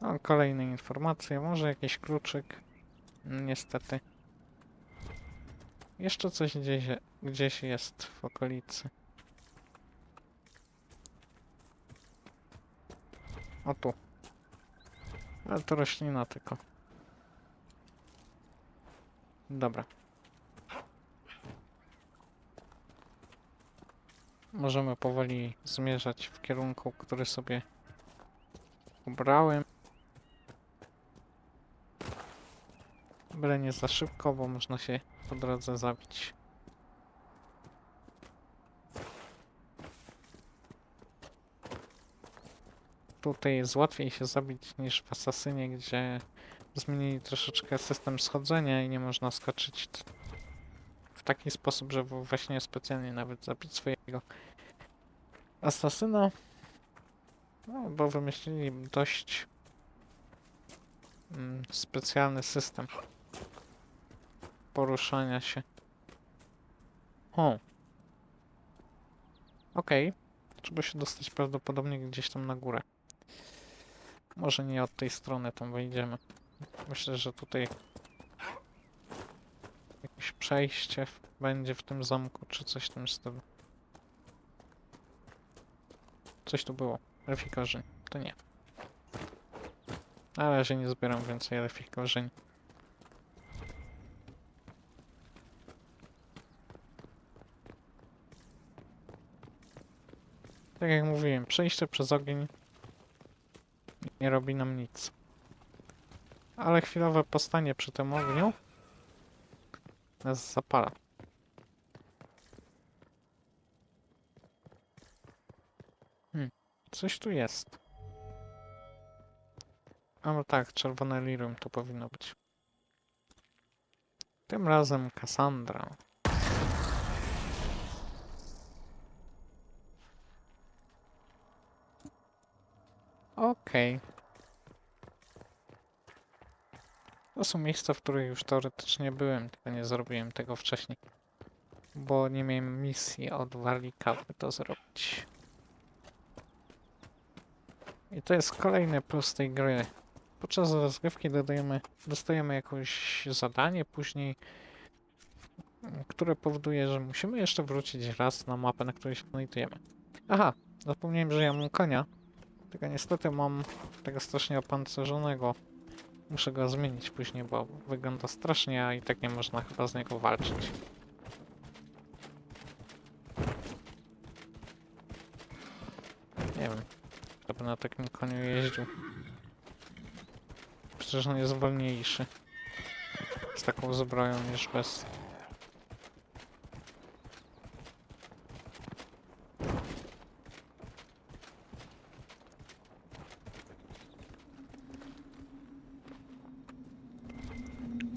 O, kolejne informacje, może jakiś kluczyk. Niestety. Jeszcze coś gdzieś, gdzieś jest w okolicy. O tu. Ale to roślina tylko. Dobra. Możemy powoli zmierzać w kierunku, który sobie ubrałem. Byle nie za szybko, bo można się po drodze zabić. Tutaj jest łatwiej się zabić niż w Asasynie, gdzie zmienili troszeczkę system schodzenia i nie można skoczyć w taki sposób, żeby właśnie specjalnie nawet zabić swojego asasyna. No, bo wymyślili dość mm, specjalny system poruszania się. O. Okej. Trzeba się dostać prawdopodobnie gdzieś tam na górę. Może nie od tej strony tam wejdziemy. Myślę, że tutaj jakieś przejście będzie w tym zamku, czy coś w tym stylu. Coś tu było. Korzeń. To nie. Na razie nie zbieram więcej elfich Tak jak mówiłem, przejście przez ogień nie robi nam nic. Ale chwilowe postanie przy tym ogniu nas zapala. Hmm, coś tu jest. A no tak, czerwone lirum to powinno być. Tym razem Cassandra. Okej. To są miejsca, w których już teoretycznie byłem, tylko nie zrobiłem tego wcześniej. Bo nie miałem misji od Warlika, by to zrobić. I to jest kolejny plus tej gry. Podczas rozgrywki dodajemy, dostajemy jakieś zadanie później, które powoduje, że musimy jeszcze wrócić raz na mapę, na której się znajdujemy. Aha, zapomniałem, że ja mam konia. Tylko niestety mam tego strasznie opancerzonego. Muszę go zmienić później, bo wygląda strasznie, a i tak nie można chyba z niego walczyć. Nie wiem, kto by na takim koniu jeździł. Przecież on jest wolniejszy. Z taką zbroją niż bez.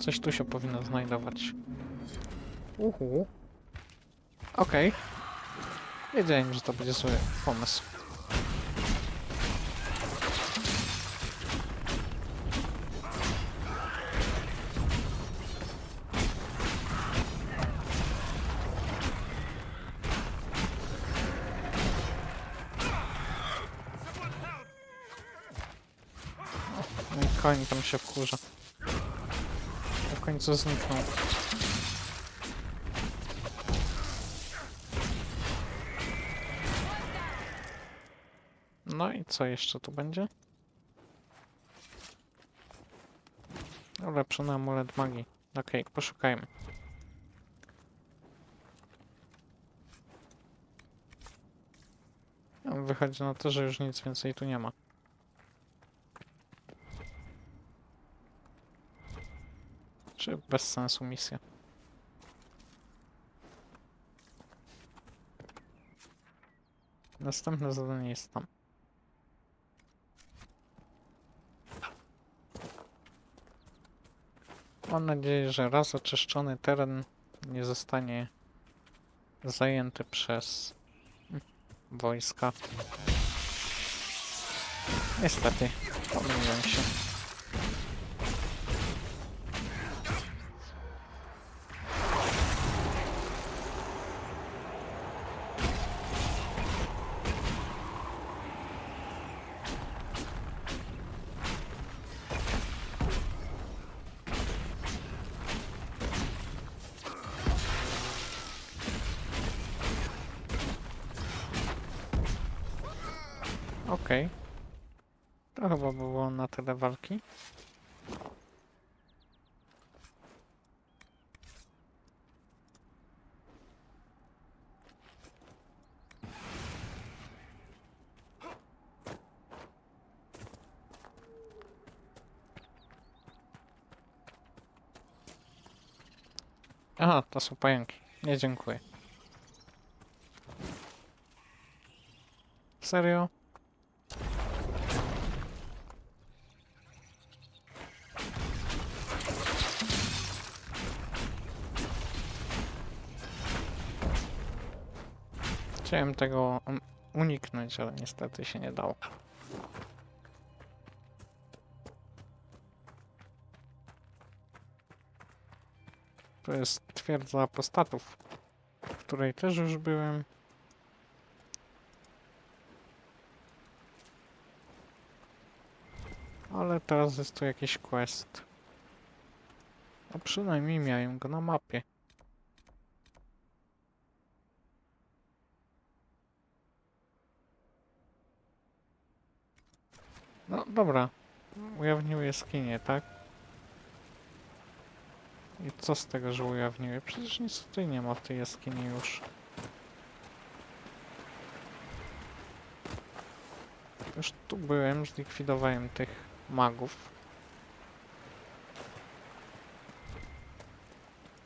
Coś tu się powinno znajdować. Uhu. Okej. Wiedziałem, że to będzie zły pomysł. Koń tam się wkurza. W końcu zniknął. No i co jeszcze tu będzie? Ulepszony amulet magii. Okej, poszukajmy. No, Wychodzi na to, że już nic więcej tu nie ma. Czy bez sensu misja? Następne zadanie jest tam. Mam nadzieję, że raz oczyszczony teren nie zostanie zajęty przez wojska. Niestety, pomyliłem się. Okej. To chyba było na tyle walki. Aha, to są pająki. Nie dziękuję. Serio? Chciałem tego um, uniknąć, ale niestety się nie dało. To jest twierdza apostatów, w której też już byłem. Ale teraz jest tu jakiś quest. A przynajmniej miałem go na mapie. No dobra. Ujawnił jaskinię, tak? I co z tego, że ujawniły? Przecież nic tutaj nie ma w tej jaskini już. Już tu byłem, zlikwidowałem tych magów.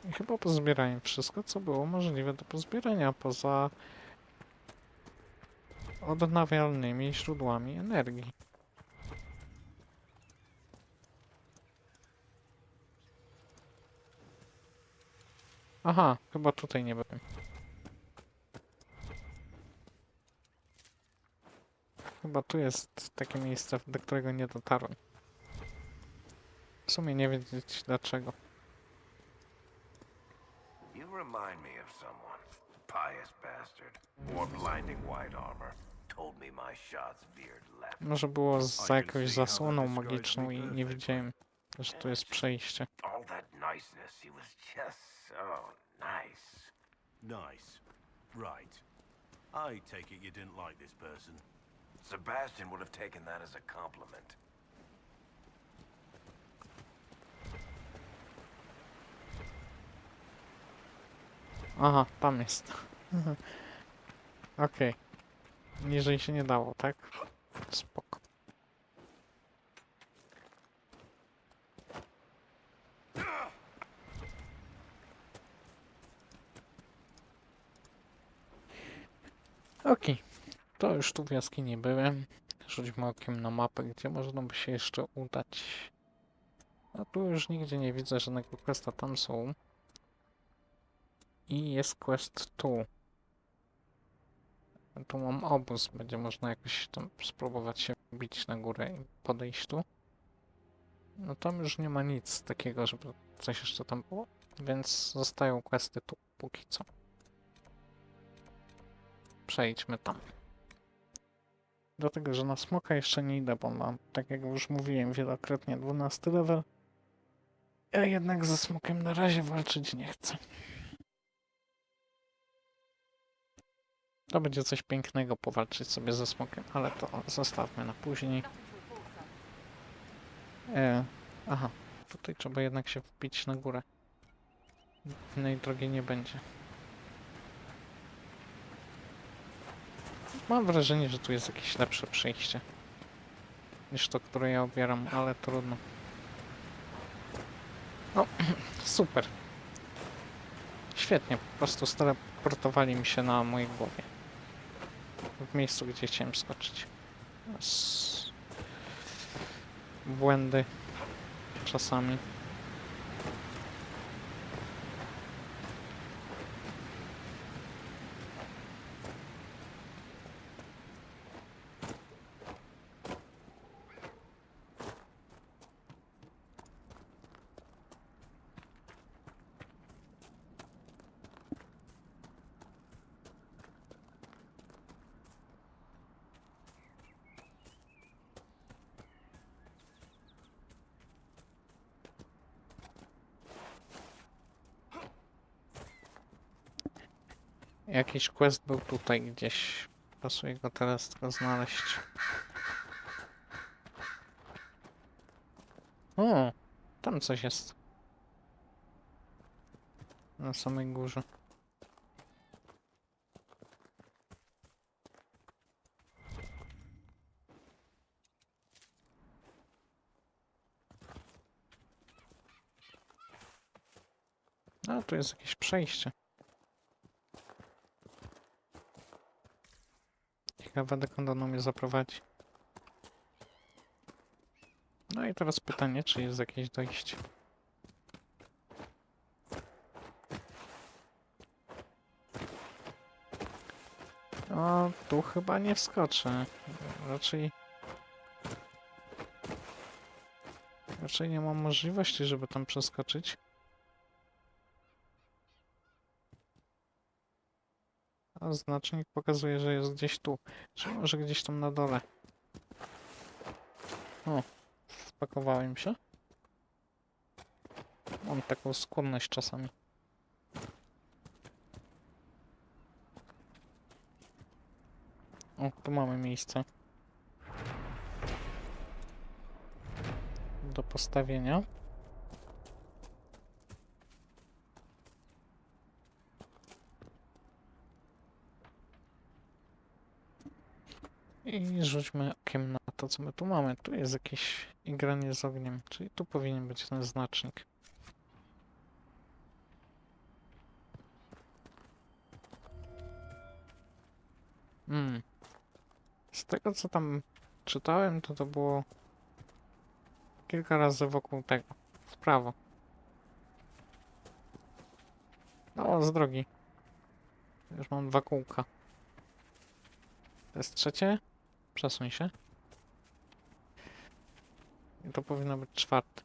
I chyba pozbierałem wszystko, co było możliwe do pozbierania, poza odnawialnymi źródłami energii. Aha, chyba tutaj nie byłem. Chyba tu jest takie miejsce, do którego nie dotarłem. W sumie nie wiedzieć dlaczego. You remind me of someone. Pious bastard. Wore blinding white armor. Told me my shots veered left. Może było za jakąś zasłoną magiczną i nie widziałem, że tu jest przejście. All that niceness, he was just so nice. Nice. Right. I take it you didn't like this person. Sebastian would have taken that as a compliment. Aha, tam jest. Okej. Niżej się nie dało, tak? Spoko. Okej. To już tu w jaskini byłem. Rzućmy okiem na mapę, gdzie można by się jeszcze udać. A tu już nigdzie nie widzę żadnego questa, tam są. I jest quest tu. Tu mam obóz, będzie można jakoś tam spróbować się bić na górę i podejść tu. No tam już nie ma nic takiego, żeby coś jeszcze tam było, więc zostają questy tu póki co. Przejdźmy tam. Dlatego, że na smoka jeszcze nie idę, bo mam, tak jak już mówiłem wielokrotnie, 12 level. Ja jednak ze smokiem na razie walczyć nie chcę. To będzie coś pięknego powalczyć sobie ze smokiem, ale to zostawmy na później. E, aha, tutaj trzeba jednak się wbić na górę. Innej drogi nie będzie. Mam wrażenie, że tu jest jakieś lepsze przejście niż to, które ja obieram, ale trudno. No, super. Świetnie, po prostu steleportowali mi się na mojej głowie. W miejscu, gdzie chciałem skoczyć. Błędy czasami. Jakiś quest był tutaj gdzieś. Pasuje go teraz tylko znaleźć. O, tam coś jest. Na samej górze. A, tu jest jakieś przejście. Ciekawe, dokąd ono mnie zaprowadzi. No i teraz pytanie, czy jest jakieś dojście. O, tu chyba nie wskoczę. Raczej... Raczej nie mam możliwości, żeby tam przeskoczyć. Znacznik pokazuje, że jest gdzieś tu. Czy może gdzieś tam na dole? O, wpakowałem się. Mam taką skłonność czasami. O, tu mamy miejsce. Do postawienia. I rzućmy okiem na to, co my tu mamy. Tu jest jakieś igranie z ogniem, czyli tu powinien być ten znacznik. Hmm. Z tego, co tam czytałem, to to było kilka razy wokół tego, w prawo. No, z drogi. Już mam dwa kółka. To jest trzecie. Przesuń się. I to powinno być czwarte.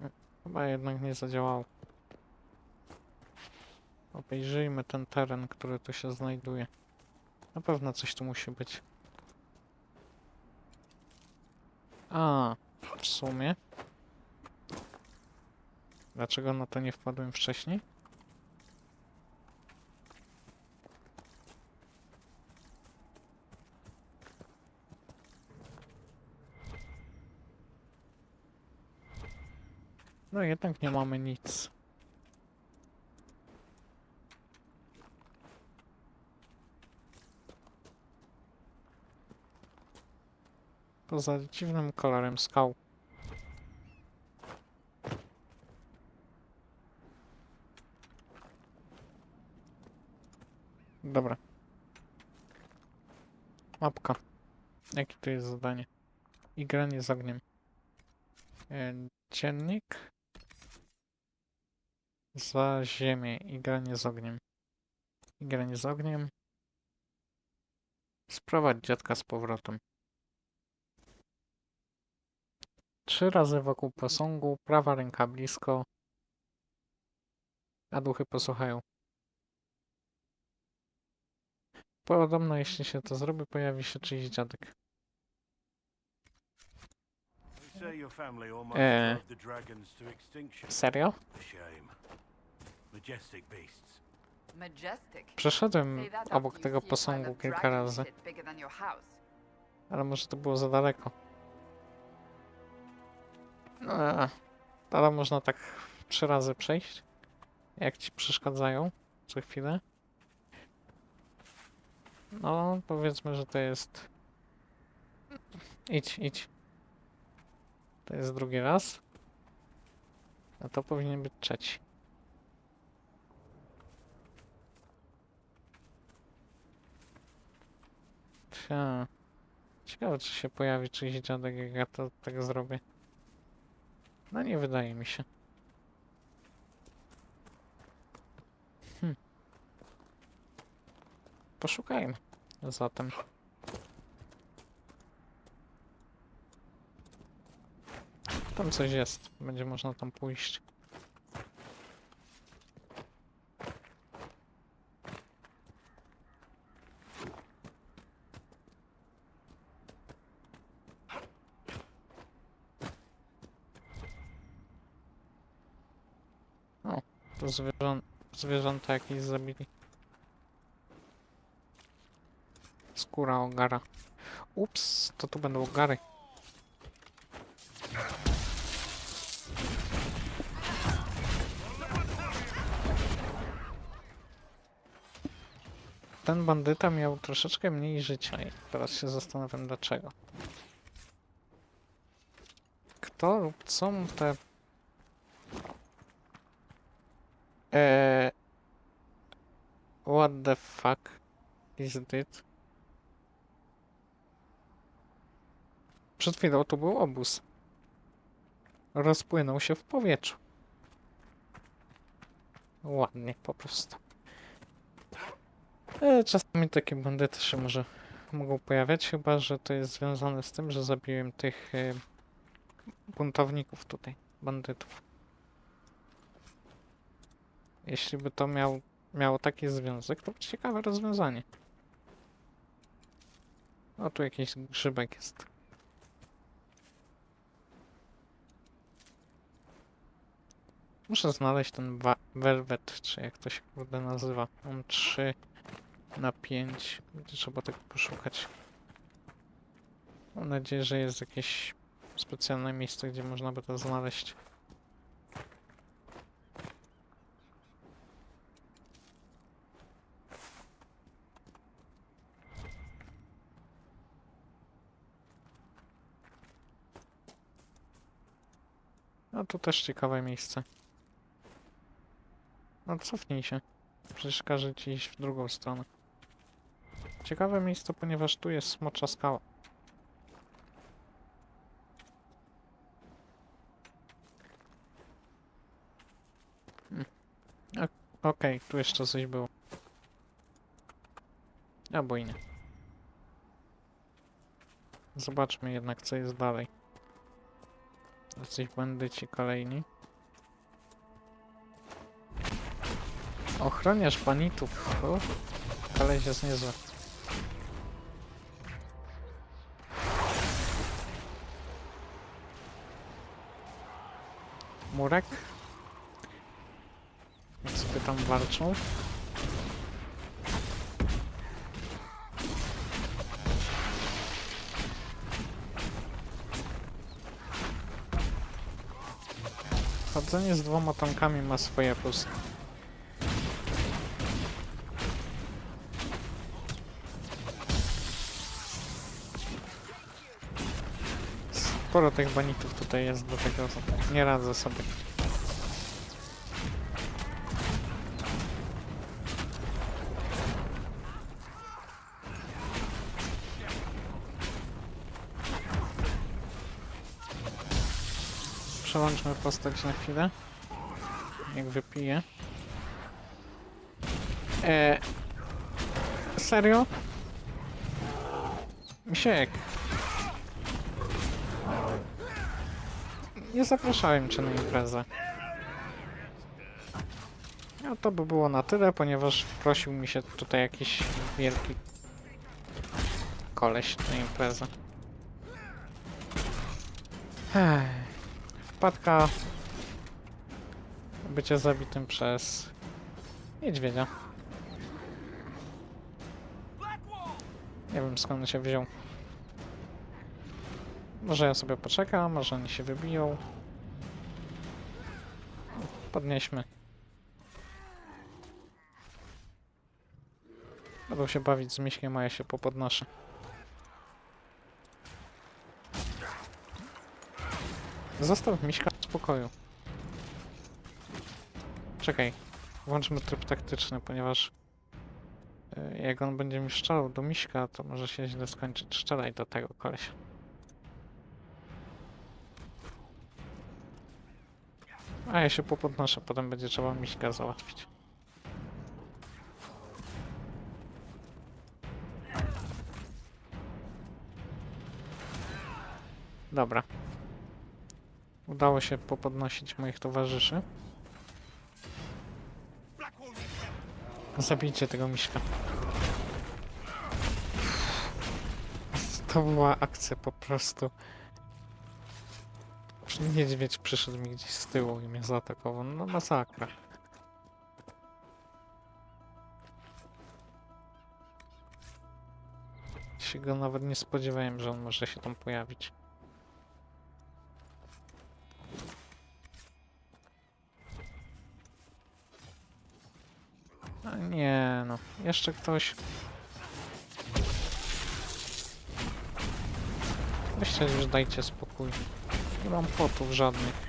Nie, Chyba jednak nie zadziałało. Obejrzyjmy ten teren, który tu się znajduje. Na pewno coś tu musi być. A, w sumie. Dlaczego na to nie wpadłem wcześniej? No jednak nie mamy nic. Poza dziwnym kolorem skał. Dobra. Mapka. Jakie to jest zadanie? I granie z ogniem. E, Dziennik. Za ziemię i granie z ogniem. I granie z ogniem. Sprowadź dziadka z powrotem. Trzy razy wokół posągu, prawa ręka blisko, a duchy posłuchają. Podobno, jeśli się to zrobi, pojawi się czyjś dziadek. Extinction. Serio? Przeszedłem obok tego posągu kilka razy, ale może to było za daleko. Eee, ale można tak trzy razy przejść, jak ci przeszkadzają co chwilę. No, powiedzmy, że to jest... Idź, idź. To jest drugi raz. A to powinien być trzeci. Cia. Ciekawe, czy się pojawi czyjś dziadek, jak ja to tak zrobię. No nie wydaje mi się. Hm. Poszukajmy. Zatem. Tam coś jest. Będzie można tam pójść. O, to zwierzę, zwierzęta jakieś zabili. skóra ogara. Ups, to tu będą ogary. Ten bandyta miał troszeczkę mniej życia i teraz się zastanawiam dlaczego. Kto lub co mu te... Eee... What the fuck is it? Przed chwilą to był obóz. Rozpłynął się w powietrzu. Ładnie po prostu. E, czasami takie bandyty się może mogą pojawiać, chyba że to jest związane z tym, że zabiłem tych e, buntowników tutaj, bandytów. Jeśli by to miał, miało taki związek, to ciekawe rozwiązanie. O, tu jakiś grzybek jest. Muszę znaleźć ten Velvet, czy jak to się kurde nazywa. Mam 3 na 5. Będzie trzeba tego poszukać. Mam nadzieję, że jest jakieś specjalne miejsce, gdzie można by to znaleźć. No to też ciekawe miejsce. No cofnij się. Przecież każe ci iść w drugą stronę. Ciekawe miejsce, ponieważ tu jest smocza skała. Hmm. Okej, tu jeszcze coś było. Albo i nie. Zobaczmy jednak, co jest dalej. Jacyś bandyci kolejni. Ochroniarz panitów. O, koleś jest niezły. Murek. Jak sobie tam walczą. Chodzenie z dwoma tankami ma swoje plusy. Sporo tych banitów tutaj jest, dlatego nie radzę sobie. Przełączmy postać na chwilę. Jak wypiję. E, serio? Misiek. Nie zapraszałem cię na imprezę. No to by było na tyle, ponieważ prosił mi się tutaj jakiś wielki koleś na imprezę. Ech. Wpadka bycia zabitym przez niedźwiedzia. Nie wiem skąd on się wziął. Może ja sobie poczekam, może oni się wybiją. Podnieśmy. Będą się bawić z miśkiem, a ja się popodnoszę. Zostaw miśka w spokoju. Czekaj. Włączmy tryb taktyczny, ponieważ y, jak on będzie mi strzelał do miśka, to może się źle skończyć. Strzelaj do tego kolesia. A ja się popodnoszę, potem będzie trzeba miśka załatwić. Dobra. Udało się popodnosić moich towarzyszy. Zabijcie tego miśka. To była akcja po prostu. Niedźwiedź przyszedł mi gdzieś z tyłu i mnie zaatakował. No masakra. Się go nawet nie spodziewałem, że on może się tam pojawić. Nie no, jeszcze ktoś. Weźcie już dajcie spokój. Nie mam potów żadnych.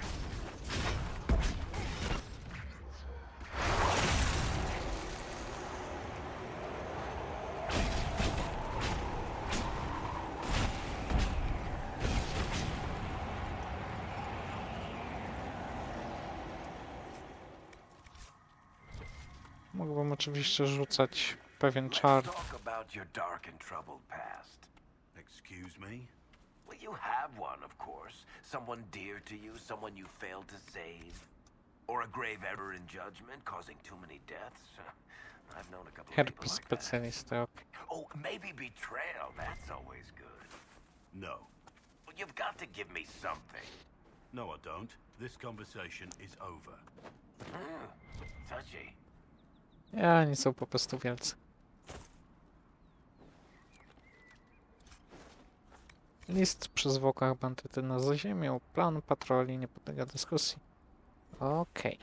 Mógłbym oczywiście rzucać pewien czar. Excuse me? Well, you have one, of course. Someone dear to you, someone you failed to save. Or a grave error in judgment causing too many deaths. I've known a couple of people Herpes like that. Oh, maybe betrayal. That's always good. No. Well, you've got to give me something. No, I don't. This conversation is over. Hmm, touchy. Ja, oni są po prostu wielcy. List przy zwłokach bandyty na zaziemię. Plan patroli nie podlega dyskusji. Okej.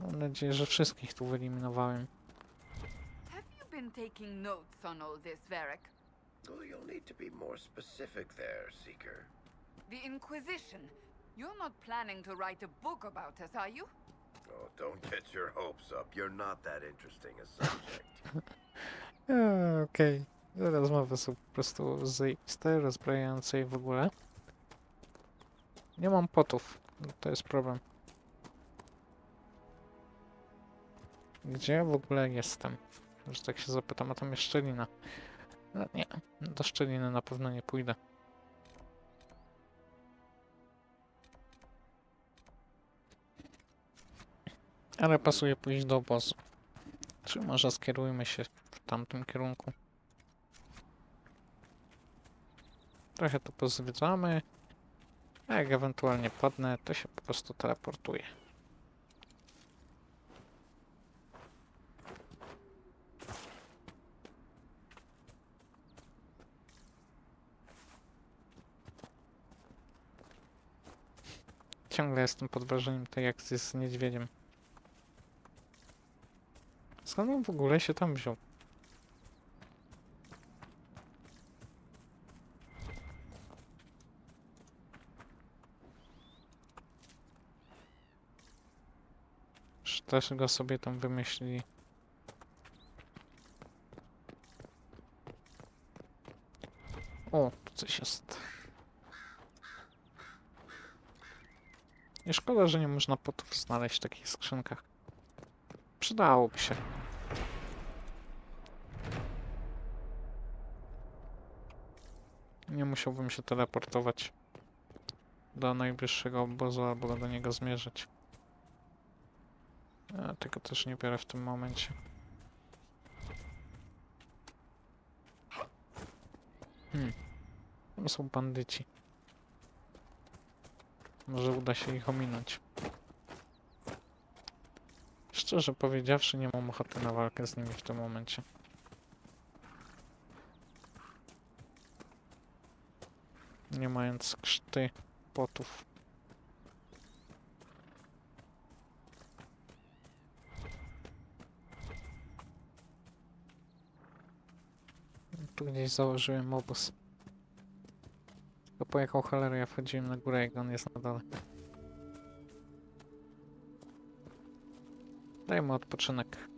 Mam nadzieję, że wszystkich tu wyeliminowałem. Have you been taking notes on all this, Varric? Well, you'll need to be more specific there, Seeker. The Inquisition. You're not planning to write a book about us, are you? Oh, don't get your hopes up. You're not that interesting a subject. Eee, Okej. Rozmowy są po prostu zajebiste, rozbrajające w ogóle. Nie mam potów. To jest problem. Gdzie ja w ogóle jestem? Że tak się zapytam, a tam jest szczelina. No nie, do szczeliny na pewno nie pójdę. Ale pasuje pójść do obozu. Czy może skierujmy się w tamtym kierunku? Trochę to pozwiedzamy. A jak ewentualnie padnę, to się po prostu teleportuję. Ciągle jestem pod wrażeniem tej akcji z niedźwiedziem. Skąd on w ogóle się tam wziął? Też go sobie tam wymyślili? O, tu coś jest. Nie szkoda, że nie można potów znaleźć w takich skrzynkach. Przydałoby się. Nie musiałbym się teleportować do najbliższego obozu albo do niego zmierzyć. Ja tego też nie biorę w tym momencie. Hmm. Tam są bandyci. Może uda się ich ominąć. Szczerze powiedziawszy, nie mam ochoty na walkę z nimi w tym momencie. Nie mając krzty potów. Tu gdzieś założyłem obóz. Tylko pojechał cholery, ja wchodziłem na górę, jak on jest na dole. Dajmy odpoczynek.